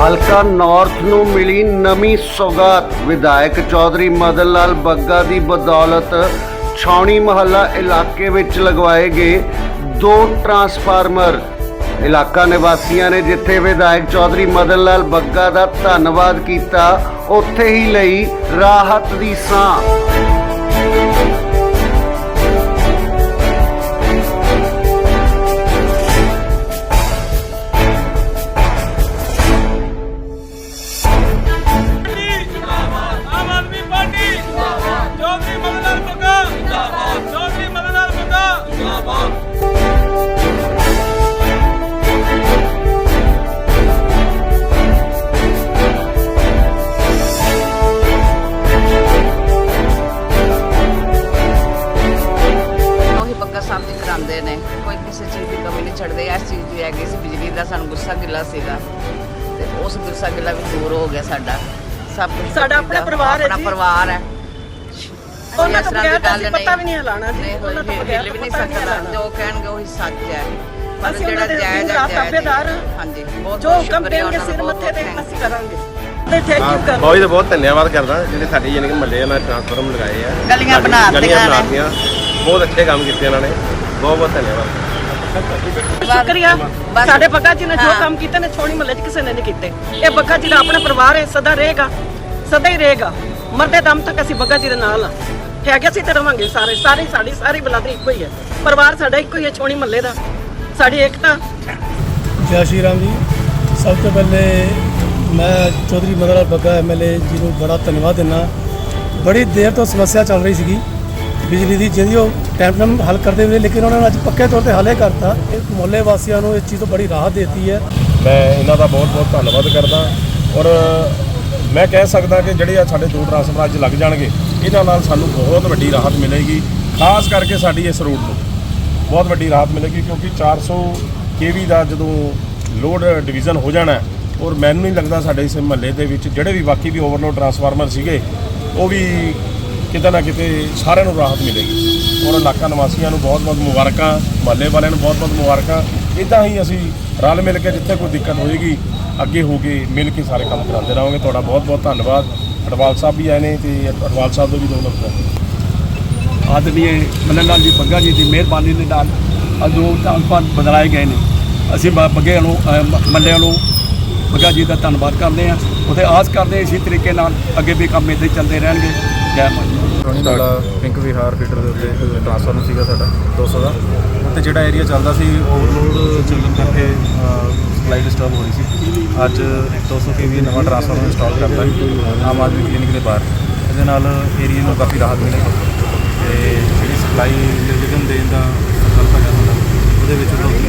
ਹਲਕਾ ਨਾਰਥ ਨੂੰ ਮਿਲੀ ਨਵੀਂ ਸੌਗਾਤ। ਵਿਧਾਇਕ ਚੌਧਰੀ ਮਦਨ ਲਾਲ ਬੱਗਾ ਦੀ ਬਦੌਲਤ ਛਾਉਣੀ ਮਹੱਲਾ ਇਲਾਕੇ ਵਿੱਚ ਲਗਵਾਏ ਗਏ ਦੋ ਟਰਾਂਸਫਾਰਮਰ। ਇਲਾਕਾ ਨਿਵਾਸੀਆਂ ਨੇ ਜਿੱਥੇ ਵਿਧਾਇਕ ਚੌਧਰੀ ਮਦਨ ਲਾਲ ਬੱਗਾ ਦਾ ਧੰਨਵਾਦ ਕੀਤਾ, ਉੱਥੇ ਹੀ ਲਈ ਰਾਹਤ ਦੀ ਸਾਹ ਸਾਹਿਬ ਜੀ ਕਰਾਉਂਦੇ ਨੇ। ਕੋਈ ਕਿਸੇ ਚੀਜ਼ ਦੀ ਕਮੀ ਨਹੀਂ ਛੱਡਦੇ ਇਸ ਚੀਜ਼ ਦੀ ਹੈਗੀ ਸੀ ਬਿਜਲੀ ਦਾ ਸਾਨੂੰ ਗੁੱਸਾ ਗਿੱਲਾ ਸੀਗਾ। ਤੇ ਉਸ ਗੁੱਸਾ ਗਿੱਲਾ ਵੀ ਦੂਰ ਹੋ ਗਿਆ ਸਾਡਾ। ਸਭ ਕੁਝ ਸਾਡਾ ਆਪਣਾ ਪਰਿਵਾਰ ਹੈ ਆਪਣਾ ਜੀ। ਪਰਿਵਾਰ ਹੈ। ਉਹਨਾਂ ਤੋਂ ਬਗੈਰ ਤਾਂ ਪੱਤਾ ਵੀ ਨਹੀਂ ਹਿਲਾਉਣਾ ਜੀ। ਉਹਨਾਂ ਤੋਂ ਬਗੈਰ ਵੀ ਨਹੀਂ ਪੱਤਾ ਵੀ ਨਹੀਂ ਸਕਦਾ। ਜੋ ਕਹਿਣਗੇ ਉਹੀ ਸੱਚ ਹੈ। ਪਰ ਜਿਹੜਾ ਜਾਇਜ਼ ਹੈ ਤਾਬੇਦਾਰ। ਹਾਂਜੀ ਬਹੁਤ ਜੋ ਹੁਕਮ ਦੇਣਗੇ ਸਿਰ ਮੱਥੇ ਤੇ ਅਸੀਂ ਕਰਾਂਗੇ। ਤੇ ਥੈਂਕ ਯੂ ਕਰ ਬਹੁਤ ਬਹੁਤ ਧੰਨਵਾਦ ਕਰਦਾ। ਜਿਹੜੇ ਸਾਡੇ ਯਾਨੀ ਕਿ ਮੱਲੇ ਨਾਲ ਟ੍ਰਾਂਸਫਾਰਮ ਲਗਾਏ ਆ। ਗਲੀਆਂ ਬਣਾ ਦਿੱਤੀਆਂ। ਬਹੁਤ ਅੱਛੇ ਕੰਮ ਕੀਤੇ ਇਹਨਾਂ ਨੇ। ਬਹੁਤ ਬਹੁਤ ਧੰਨਵਾਦ। ਸ਼ੁਕਰੀਆ। ਸਾਡੇ ਬੱਗਾ ਜੀ ਨੇ ਜੋ। ਕੰਮ ਕੀਤੇ ਨੇ ਛੋਣੀ ਮਹੱਲੇ 'ਚ ਕਿਸੇ ਨੇ ਨਹੀਂ ਕੀਤੇ। ਇਹ ਬੱਗਾ ਜੀ ਦਾ ਆਪਣਾ ਪਰਿਵਾਰ ਹੈ ਸਦਾ ਰਹੇਗਾ ਸਦਾ ਹੀ ਰਹੇਗਾ। ਮਰਦੇ ਦਮ ਤੱਕ ਅਸੀਂ ਬੱਗਾ ਜੀ ਦੇ ਨਾਲ ਆ ਹੈਗੇ ਅਸੀਂ ਤੇ ਰਵਾਂਗੇ ਸਾਰੇ। ਸਾਰੇ ਸਾਡੀ ਸਾਰੀ ਬਲਾਦਰੀ ਇੱਕੋ ਹੀ ਹੈ। ਪਰਿਵਾਰ ਸਾਡਾ ਇੱਕੋ ਹੀ ਹੈ ਛੋਣੀ ਮਹੱਲੇ ਦਾ। ਸਾਡੀ ਏਕਤਾ। ਜੈ ਸ਼੍ਰੀ ਰਾਮ ਜੀ। ਸਭ ਤੋਂ ਪਹਿਲੇ ਮੈਂ ਚੌਧਰੀ ਮਦਨ ਲਾਲ ਬੱਗਾ ਐਮਐਲਏ ਜੀ ਨੂੰ ਬੜਾ ਧੰਨਵਾਦ ਦਿੰਦਾ। ਬੜੀ ਦੇਰ ਤੋਂ ਸਮੱਸਿਆ ਚੱਲ ਰਹੀ ਸੀਗੀ। ਬਿਜਲੀ ਦੀ ਜਿਹਦੀ ਉਹ ਟਾਈਮ ਟਾਈਮ ਹੱਲ ਕਰਦੇ ਹੋਏ ਲੇਕਿਨ ਉਹਨਾਂ ਨੇ ਅੱਜ ਪੱਕੇ ਤੌਰ ਤੇ ਹੱਲੇ ਕਰਤਾ ਇਹ ਮੁਹੱਲੇ ਵਾਸੀਆਂ ਨੂੰ ਇਸ ਚੀਜ਼ ਤੋਂ ਬੜੀ ਰਾਹਤ ਦਿੱਤੀ ਹੈ। ਮੈਂ ਇਹਨਾਂ ਦਾ ਬਹੁਤ ਬਹੁਤ ਧੰਨਵਾਦ ਕਰਦਾ। ਔਰ ਮੈਂ ਕਹਿ ਸਕਦਾ ਕਿ ਜਿਹੜੇ ਆ ਸਾਡੇ ਦੋ ਟਰਾਂਸਫਰ ਅੱਜ ਲੱਗ ਜਾਣਗੇ, ਇਹਨਾਂ ਨਾਲ ਸਾਨੂੰ ਬਹੁਤ ਵੱਡੀ ਰਾਹਤ ਮਿਲੇਗੀ। ਖਾਸ ਕਰਕੇ ਸਾਡੀ ਇਸ ਰੋਡ ਨੂੰ ਬਹੁਤ ਵੱਡੀ ਰਾਹਤ ਮਿਲੇਗੀ, ਕਿਉਂਕਿ 400 ਕੇਵੀ ਦਾ ਜਦੋਂ ਲੋਡ ਡਿਵੀਜ਼ਨ ਹੋ ਜਾਣਾ ਔਰ ਮੈਨੂੰ ਨਹੀਂ ਲੱਗਦਾ ਸਾਡੇ ਇਸ ਮਹੱਲੇ ਦੇ ਵਿੱਚ ਜਿਹੜੇ ਵੀ ਬਾਕੀ ਵੀ ਓਵਰਲੋਡ ਟਰਾਂਸਫਾਰਮਰ ਸੀਗੇ, ਉਹ ਵੀ ਕਿਤੇ ਨਾ ਕਿਤੇ ਸਾਰਿਆਂ ਨੂੰ ਰਾਹਤ ਮਿਲੇਗੀ। ਔਰ ਇਲਾਕਾ ਨਿਵਾਸੀਆਂ ਨੂੰ ਬਹੁਤ ਬਹੁਤ ਮੁਬਾਰਕਾਂ ਮਹੱਲੇ ਵਾਲਿਆਂ ਨੂੰ ਬਹੁਤ ਬਹੁਤ ਮੁਬਾਰਕਾਂ। ਇਦਾਂ ਹੀ ਅਸੀਂ ਰਲ ਮਿਲ ਕੇ ਜਿੱਥੇ ਕੋਈ ਦਿੱਕਤ ਹੋਏਗੀ ਅੱਗੇ ਹੋ ਕੇ ਮਿਲ ਕੇ ਸਾਰੇ ਕੰਮ ਕਰਾਉਂਦੇ ਰਹਾਂਗੇ। ਤੁਹਾਡਾ ਬਹੁਤ ਬਹੁਤ ਧੰਨਵਾਦ। ਅਡਵਾਲ ਸਾਹਿਬ ਵੀ ਆਏ ਨੇ ਤੇ ਅਡਵਾਲ ਸਾਹਿਬ ਦੇ ਵੀ ਦੋ ਲਫ਼ਜ਼ ਆਦਰਨੀय ਮਨਨ ਲਾਲ ਜੀ ਬੱਗਾ ਜੀ ਦੀ ਮਿਹਰਬਾਨੀ ਦੇ ਨਾਲ ਅੱਜ ਦੋ ਬਦਲਾਏ ਗਏ ਨੇ। ਅਸੀਂ ਬ- ਬੱਗੇ ਨੂੰ ਅ, ਨੂੰ ਬੱਗਾ ਜੀ ਦਾ ਧੰਨਵਾਦ ਕਰਦੇ ਹਾਂ। ਉਹਦੇ ਆਸ ਕਰਦੇ ਹਾਂ ਇਸੇ ਤਰੀਕੇ ਨਾਲ ਅੱਗੇ ਵੀ ਕੰਮ ਇੱਦਾਂ ਚੱਲਦੇ ਰਹਿਣਗੇ। ਜੈ ਪਿੰਕ ਵਿਹਾਰ ਫੀਡਰ ਦੇ ਸੀਗਾ ਸਾਡਾ 200 ਦਾ। ਉੱਤੇ ਜਿਹੜਾ ਏਰੀਆ ਚੱਲਦਾ ਸੀ ਓਵਰਲੋਡ ਚੱਲਣ ਕਰਕੇ ਸਪਲਾਈ ਡਿਸਟਰਬ ਹੋ ਰਹੀ ਸੀ। ਅੱਜ 200 ਕੇਵੀ ਨਵਾਂ ਟਰਾਂਸਫਾਰਮਰ ਇੰਸਟਾਲ ਕਰਤਾ ਆਮ ਆਦਮੀ ਕਲੀਨਿਕ ਦੇ ਬਾਹਰ। ਇਹਦੇ ਨਾਲ ਏਰੀਆ ਨੂੰ ਕਾਫੀ ਰਾਹਤ ਮਿਲੀ। ਤੇ ਜਿਹੜੀ ਸਪਲਾਈ ਨਿਰਵਿਘਨ ਦੇਣ ਦਾ ਸੰਕਲਪ ਹੈ ਉਹਦੇ ਵਿੱਚ ਲੋਕੀ